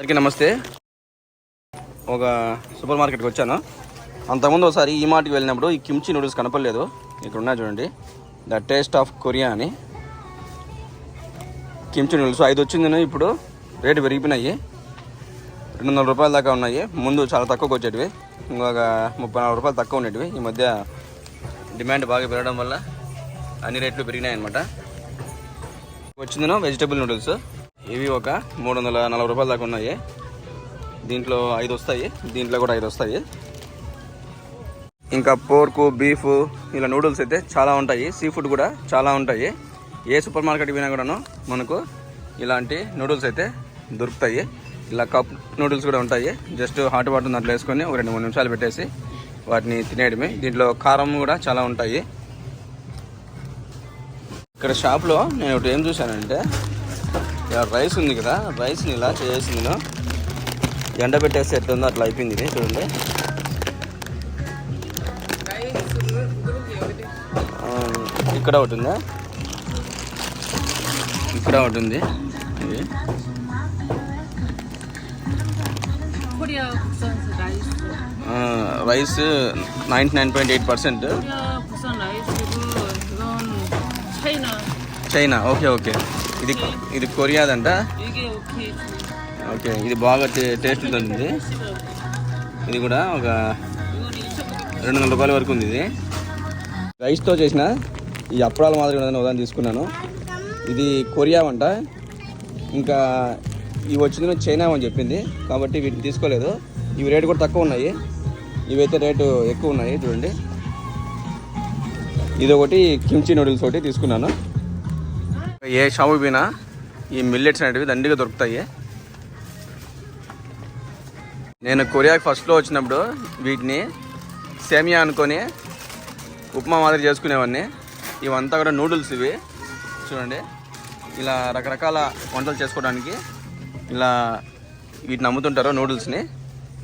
అందరికీ నమస్తే. ఒక సూపర్ మార్కెట్కి వచ్చాను. అంతకుముందు ఒకసారి ఈ మార్ట్కి వెళ్ళినప్పుడు ఈ కిమ్చి నూడిల్స్ కనపడలేదు. ఇక్కడ ఉన్నాయి చూడండి. ద టేస్ట్ ఆఫ్ కొరియా అని. కిమ్చి నూడిల్స్ ఐదు వచ్చింది ఇప్పుడు. రేటు పెరిగిపోయినాయి. రెండు వందల రూపాయల దాకా ఉన్నాయి. ముందు చాలా తక్కువకి వచ్చేటివి. ఇంకొక ముప్పై నాలుగు రూపాయలు తక్కువ ఉండేటివి. ఈ మధ్య డిమాండ్ బాగా పెరగడం వల్ల అన్ని రేట్లు పెరిగినాయి అనమాట వచ్చిందినో వెజిటబుల్ నూడిల్స్. ఇవి ఒక మూడు వందల నలభై రూపాయల దాకా ఉన్నాయి. దీంట్లో ఐదు వస్తాయి. దీంట్లో కూడా ఐదు వస్తాయి. ఇంకా పోర్కు బీఫ్ ఇలా నూడిల్స్ అయితే చాలా ఉంటాయి. సీ ఫుడ్ కూడా చాలా ఉంటాయి. ఏ సూపర్ మార్కెట్ పోయినా కూడాను మనకు ఇలాంటి నూడిల్స్ అయితే దొరుకుతాయి. ఇలా కప్ నూడిల్స్ కూడా ఉంటాయి. జస్ట్ హాట్ వాటర్ దాంట్లో వేసుకొని ఒక రెండు మూడు నిమిషాలు పెట్టేసి వాటిని తినేయడమే. దీంట్లో కారం కూడా చాలా ఉంటాయి. ఇక్కడ షాప్లో నేను ఒకటి ఏం చూశానంటే రైస్ ఉంది కదా రైస్ని ఇలా చేసింది నేను. ఎండబెట్టేసి ఎట్లుందో అట్లా అయిపోయింది ఇది చూడండి. ఇక్కడ ఒకటి ఉందా? ఇక్కడ ఒకటి ఉంది. Rice. Ninety nine point eight percent. China. Okay okay. ఇది ఇది కొరియాదంట. ఓకే ఇది బాగా టేస్ట్ ఉంటుంది. ఇది కూడా ఒక రెండు వందల రూపాయల వరకు ఉంది ఇది. రైస్తో చేసిన ఈ అప్పడాల మాదిరిగా ఉదాహరణ తీసుకున్నాను. ఇది కొరియా వంట. ఇంకా ఇవి వచ్చింది చైనా అని చెప్పింది. కాబట్టి వీటిని తీసుకోలేదు. ఇవి రేటు కూడా తక్కువ ఉన్నాయి. ఇవైతే రేటు ఎక్కువ ఉన్నాయి చూడండి. ఇది ఒకటి కిమ్చి నూడిల్స్ ఒకటి తీసుకున్నాను. ఏ షాపు పోయినా ఈ మిల్లెట్స్ అనేటివి దండిగా దొరుకుతాయి. నేను కొరియాకి ఫస్ట్లో వచ్చినప్పుడు వీటిని సేమియా అనుకొని ఉప్మా మాదిరి చేసుకునేవాడిని. ఇవంతా కూడా నూడిల్స్ ఇవి. చూడండి. ఇలా రకరకాల వంటలు చేసుకోవడానికి ఇలా వీటిని అమ్ముతుంటారు నూడిల్స్ని.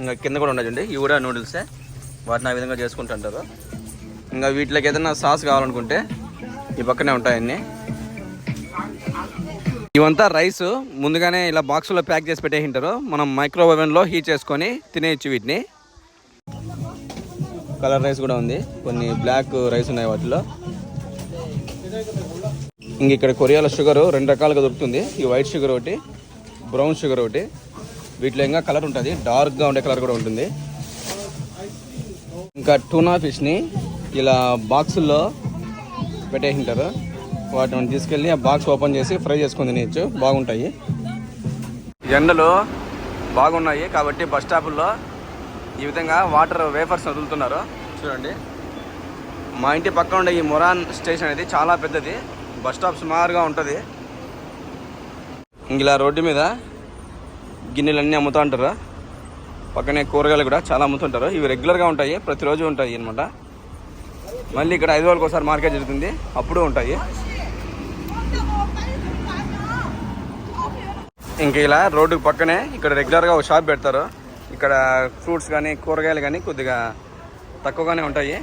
ఇంకా కింద కూడా ఉండదండి ఇవి కూడా నూడిల్సే. వాటిని ఆ విధంగా చేసుకుంటుంటారు. ఇంకా వీటిలోకి ఏదైనా సాస్ కావాలనుకుంటే ఈ పక్కనే ఉంటాయన్నీ ఇవంతా రైస్ ముందుగానే ఇలా బాక్సులో ప్యాక్ చేసి పెట్టేసింటారు. మనం మైక్రో ఓవెన్లో హీట్ చేసుకొని తినేయచ్చు వీటిని. కలర్ రైస్ కూడా ఉంది. కొన్ని బ్లాక్ రైస్ ఉన్నాయి వాటిలో. ఇంక ఇక్కడ కొరియాలో షుగర్ రెండు రకాలుగా దొరుకుతుంది. ఈ వైట్ షుగర్ ఒకటి బ్రౌన్ షుగర్ ఒకటి. వీటిలో ఇంకా కలర్ ఉంటుంది. డార్క్గా ఉండే కలర్ కూడా ఉంటుంది. ఇంకా టూనా ఫిష్ని ఇలా బాక్సుల్లో పెట్టేసింటారు. వాటిని తీసుకెళ్ళి ఆ బాక్స్ ఓపెన్ చేసి ఫ్రై చేసుకొని తినేయచ్చు. బాగుంటాయి. ఎండలు బాగున్నాయి కాబట్టి బస్ స్టాపుల్లో ఈ విధంగా వాటర్ వేఫర్స్ వదులుతున్నారు. చూడండి. మా ఇంటి పక్కన ఉండే ఈ మొరాన్ స్టేషన్ అనేది చాలా పెద్దది. బస్ స్టాప్ సుమారుగా ఉంటుంది. ఇలా రోడ్డు మీద గిన్నెలన్నీ అమ్ముతూ ఉంటారు. పక్కనే కూరగాయలు కూడా చాలా అమ్ముతుంటారు. ఇవి రెగ్యులర్గా ఉంటాయి. ప్రతిరోజు ఉంటాయి అనమాట మళ్ళీ ఇక్కడ ఐదు రోజులకు ఒకసారి మార్కెట్ జరుగుతుంది. అప్పుడు ఉంటాయి. ఇంక ఇలా రోడ్డు పక్కనే ఇక్కడ రెగ్యులర్గా ఒక షాప్ పెడతారు. ఇక్కడ ఫ్రూట్స్ కానీ కూరగాయలు కానీ కొద్దిగా తక్కువగానే ఉంటాయి.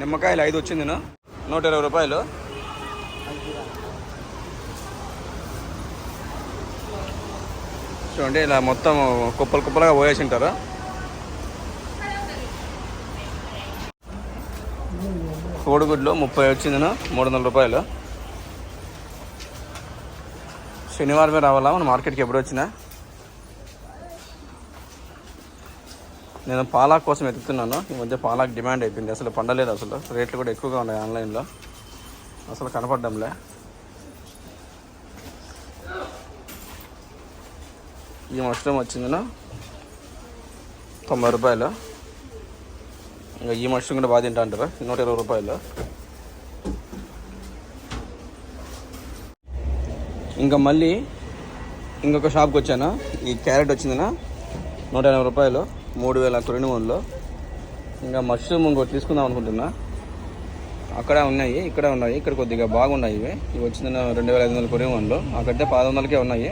నిమ్మకాయలు ఐదు వచ్చింది నేను. నూట ఇరవై రూపాయలు. చూడండి ఇలా మొత్తం కుప్పలు కుప్పలుగా పోయేసి ఉంటారు. కోడిగుడ్లు ముప్పై వచ్చింది మూడు వందల రూపాయలు. శనివారమే రావాలా? మన మార్కెట్కి ఎప్పుడు వచ్చినా? నేను పాలాక్ కోసం వెతుకుతున్నాను. ఈ మధ్య పాలాక్ డిమాండ్ అయిపోయింది. అసలు పండలేదు అసలు. రేట్లు కూడా ఎక్కువగా ఉన్నాయి ఆన్లైన్లో. అసలు కనపడ్డంలే. ఈ మష్రూమ్ వచ్చిందినా? తొంభై రూపాయలు. ఇంకా ఈ మష్రూమ్ కూడా బాగా తింటా అంటారు. నూట ఇరవై రూపాయలు. ఇంకా మళ్ళీ ఇంకొక షాప్కి వచ్చాను? ఈ క్యారెట్ వచ్చిందినా? నూట ఎనభై రూపాయలు మూడు వేల కొరిని వందలు. ఇంకా మష్రూమ్ ఇంకోటి తీసుకుందాం అనుకుంటున్నా. అక్కడ ఉన్నాయి ఇక్కడ ఉన్నాయి ఇక్కడ కొద్దిగా బాగున్నాయి ఇవి. ఇవి వచ్చిన రెండు వేల ఐదు వందల కొరిని వందలు. అక్కడైతే పది వందలకే ఉన్నాయి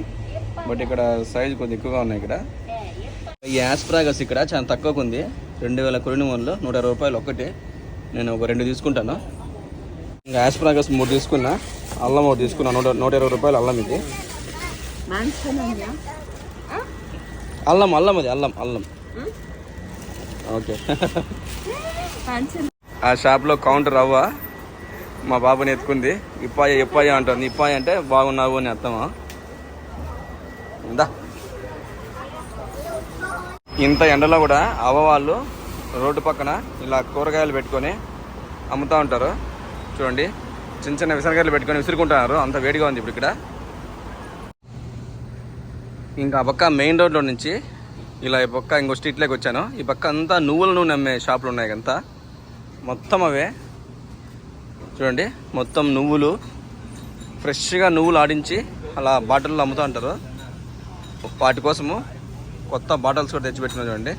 బట్ ఇక్కడ సైజు కొద్దిగా ఎక్కువగా ఉన్నాయి ఇక్కడ. ఈ యాస్ప్రాగస్ ఇక్కడ చాలా తక్కువగా ఉంది. రెండు వేల కొరిని వందలు నూట ఇరవై రూపాయలు ఒకటి. నేను ఒక రెండు తీసుకుంటాను. ఇంకా యాస్ప్రాగస్ మూడు తీసుకున్నా. అల్లం ఒకటి తీసుకున్నాను నూట నూట ఇరవై రూపాయలు అల్లం ఇది. అల్లం అల్లం అది అల్లం అల్లం. ఓకే. ఆ షాప్లో కౌంటర్ అవ్వ మా బాబుని ఎత్తుకుంది. ఇప్పాయ ఇప్పాయ అంటుంది. ఇప్పాయ అంటే బాగున్నావు అని అర్థమా ఉందా ఇంత ఎండలో కూడా అవ్వ వాళ్ళు రోడ్డు పక్కన ఇలా కూరగాయలు పెట్టుకొని అమ్ముతూ ఉంటారు. చూడండి. చిన్న చిన్న విసరకాయలు పెట్టుకొని విసురుకుంటున్నారు. అంత వేడిగా ఉంది ఇప్పుడు ఇక్కడ. ఇంకా ఆ పక్క మెయిన్ రోడ్లో నుంచి ఇలా ఈ పక్క ఇంకో స్ట్రీట్లోకి వచ్చాను. ఈ పక్క అంతా నువ్వుల నూనె అమ్మే షాపులు ఉన్నాయి అంతా మొత్తం అవే. చూడండి మొత్తం నువ్వులు. ఫ్రెష్గా నువ్వులు ఆడించి అలా బాటిల్లో అమ్ముతూ ఉంటారు. వాటి కోసము కొత్త బాటిల్స్ కూడా తెచ్చిపెట్టిన చూడండి.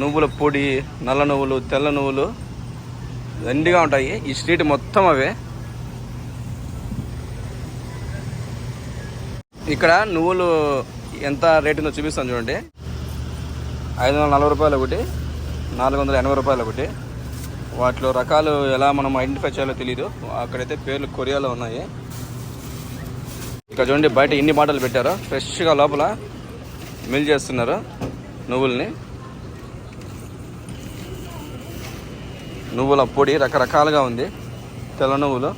నువ్వుల పొడి నల్ల నువ్వులు తెల్ల నువ్వులు. దండిగా ఉంటాయి. ఈ స్ట్రీట్ మొత్తం అవే. ఇక్కడ నువ్వులు ఎంత రేట్ ఉందో చూపిస్తాను చూడండి. ఐదు వందల నలభై రూపాయలు ఒకటి నాలుగు వందల ఎనభై రూపాయలు ఒకటి. వాటిలో రకాలు ఎలా మనం ఐడెంటిఫై చేయాలో తెలియదు అక్కడైతే పేర్లు కొరియాలో ఉన్నాయి. ఇక్కడ చూడండి బయట ఇన్ని బాటలు పెట్టారో. ఫ్రెష్గా లోపల మిల్ చేస్తున్నారు నువ్వుల్ని. నువ్వుల పొడి రకరకాలుగా ఉంది. తెల్ల నువ్వులు.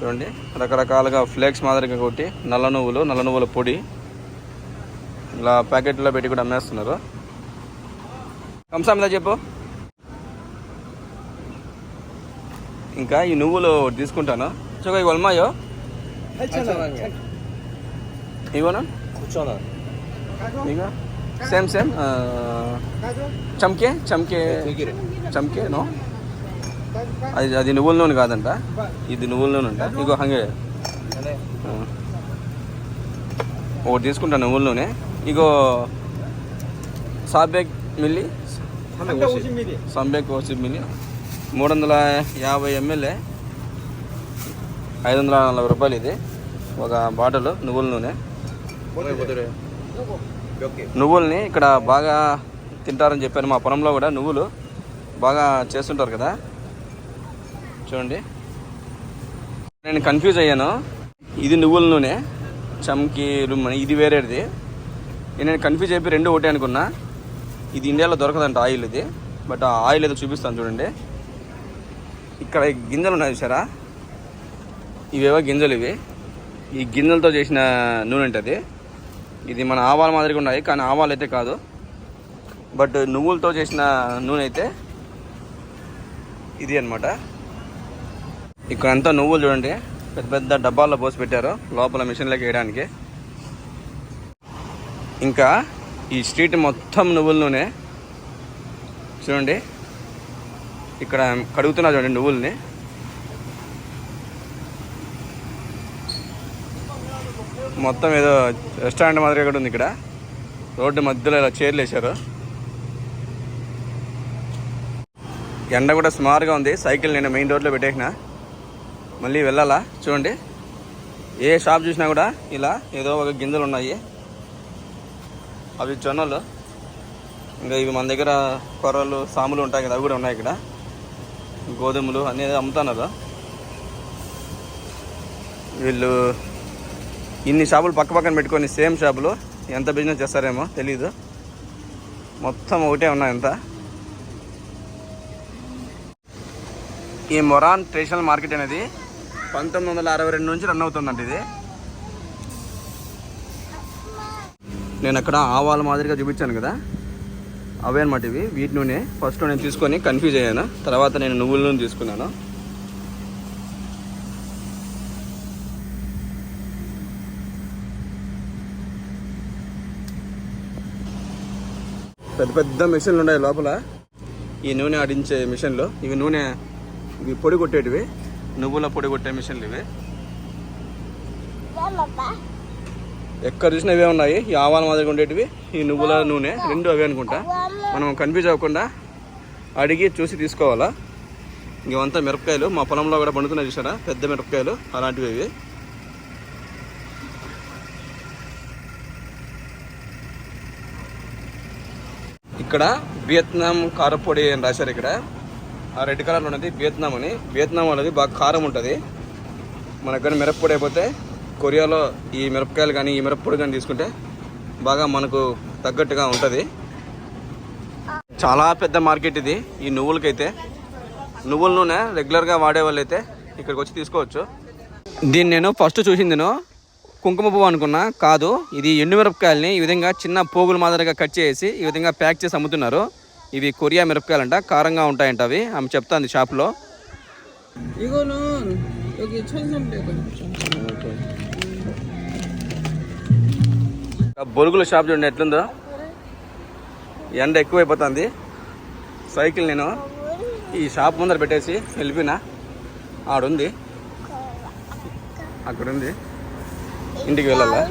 చూడండి రకరకాలుగా ఫ్లేక్స్ మాదిరిగా కొట్టి నల్ల నువ్వులు నల్ల నువ్వుల పొడి ఇలా ప్యాకెట్లో పెట్టి కూడా అమ్మేస్తున్నారు. కంసా చెప్పు. ఇంకా ఈ నువ్వులు తీసుకుంటాను. చూ ఇవి వల్మాయో ఇవ్వనా? Same same. చమ్కే చమ్కే. చమ్కే నో? అది అది నువ్వుల నూనె కాదంట. ఇది నువ్వుల నూనె అంట. నీకు హంగే. ఒకటి తీసుకుంటా నువ్వుల నూనె. ఇగో సాబేక్ మిల్లి. సాంబేక్ ఓసి మిల్లి. మూడు వందల యాభై ఎంఎల్ఏ ఐదు వందల నలభై రూపాయలు ఇది. ఒక బాటిల్ నువ్వుల నూనె. నువ్వుల్ని ఇక్కడ బాగా తింటారని చెప్పాను మా పొలంలో కూడా నువ్వులు బాగా చేస్తుంటారు కదా. చూడండి. నేను కన్ఫ్యూజ్ అయ్యాను. ఇది నువ్వుల నూనె చమ్కి రుమ్మని ఇది వేరేది. నేను కన్ఫ్యూజ్ అయిపోయి రెండు ఒకటే అనుకున్నా. ఇది ఇండియాలో దొరకదంట ఆయిల్ ఇది. బట్ ఆ ఆయిల్ ఏదో చూపిస్తాను చూడండి. ఇక్కడ గింజలు ఉన్నాయి చూసారా? ఇవేవో గింజలు ఇవి. ఈ గింజలతో చేసిన నూనె ఉంటుంది ఇది మన ఆవాల మాదిరిగా ఉన్నాయి కానీ ఆవాలు అయితే కాదు. బట్ నువ్వులతో చేసిన నూనె అయితే ఇది అనమాట ఇక్కడ అంతా నువ్వులు చూడండి. పెద్ద పెద్ద డబ్బాల్లో పోసి పెట్టారు. లోపల మిషన్లోకి వేయడానికి. ఇంకా ఈ స్ట్రీట్ మొత్తం నువ్వుల నూనె. చూడండి. ఇక్కడ కడుగుతున్నా చూడండి నువ్వుల్ని. మొత్తం ఏదో రెస్టారెంట్ మాదిరిగా కూడా ఉంది ఇక్కడ. రోడ్డు మధ్యలో ఇలా చైర్లు వేశారు. ఎండ కూడా సుమారుగా ఉంది. సైకిల్ నేను మెయిన్ రోడ్లో పెట్టేసిన. మళ్ళీ వెళ్ళాలా? చూడండి. ఏ షాప్ చూసినా కూడా ఇలా ఏదో ఒక గింజలు ఉన్నాయి. అవి జొన్నలు. ఇంకా ఇవి మన దగ్గర కొర్రలు సాములు ఉంటాయి కదా అవి కూడా ఉన్నాయి ఇక్కడ. గోధుమలు అన్నీ అమ్ముతున్నారు. వీళ్ళు ఇన్ని షాపులు పక్క పక్కన పెట్టుకొని సేమ్ షాపులు ఎంత బిజినెస్ చేస్తారేమో తెలీదు. మొత్తం ఒకటే ఉన్నాయి అంతా. ఈ మొరాన్ ట్రెడిషనల్ మార్కెట్ అనేది పంతొమ్మిది వందల అరవై రెండు నుంచి రన్ అవుతుందంట ఇది. నేను అక్కడ ఆవాల మాదిరిగా చూపించాను కదా. అవే అనమాట ఇవి. వీటి నూనె ఫస్ట్ నేను తీసుకొని కన్ఫ్యూజ్ అయ్యాను. తర్వాత నేను నువ్వుల నూనె తీసుకున్నాను. పెద్ద పెద్ద మిషన్లు ఉన్నాయి లోపల. ఈ నూనె ఆడించే మిషన్లు ఇవి నూనె ఇవి పొడి కొట్టేటివి. నువ్వుల పొడి కొట్టే మిషన్లు ఇవి? ఎక్కడ చూసినా ఇవే ఉన్నాయి. ఈ ఆవాల మాదిరిగా ఉండేటివి. ఈ నువ్వుల నూనె రెండు అవే అనుకుంటా. మనం కన్ఫ్యూజ్ అవ్వకుండా అడిగి చూసి తీసుకోవాలా? ఇవంతా మిరపకాయలు. మా పొలంలో కూడా పండుతున్నాయి చూసారా పెద్ద మిరపకాయలు. అలాంటివి ఇవి. ఇక్కడ వియత్నాం కారపొడి అని రాశారు ఇక్కడ. రెడ్ కలర్లో ఉన్నది వియత్నాం అని. వియత్నాం అనేది బాగా కారం ఉంటుంది. మన దగ్గర మిరప్పొడి అయిపోతే కొరియాలో ఈ మిరపకాయలు కానీ ఈ మిరప్పొడి కానీ తీసుకుంటే బాగా మనకు తగ్గట్టుగా ఉంటుంది. చాలా పెద్ద మార్కెట్ ఇది ఈ నువ్వులకైతే. నువ్వుల నూనె రెగ్యులర్గా వాడే వాళ్ళు అయితే ఇక్కడికి వచ్చి తీసుకోవచ్చు. దీన్ని నేను ఫస్ట్ చూసింది నేను. కుంకుమ పువ్వు అనుకున్నా కాదు. ఇది ఎండు మిరపకాయలని ఈ విధంగా చిన్న పోగుల మాదిరిగా కట్ చేసి ఈ విధంగా ప్యాక్ చేసి అమ్ముతున్నారు. ఇవి కొరియా మిరపకాయలంట కారంగా ఉంటాయంట అవి ఆమె చెప్తాంది షాప్లో. బొరుగుల షాప్ చూడండి ఎట్లుందో. ఎండ ఎక్కువైపోతుంది. సైకిల్ నేను ఈ షాప్ ముందర పెట్టేసి వెళ్ళిపోయినా. ఆడుంది. అక్కడుంది. ఇంటికి వెళ్ళాలా?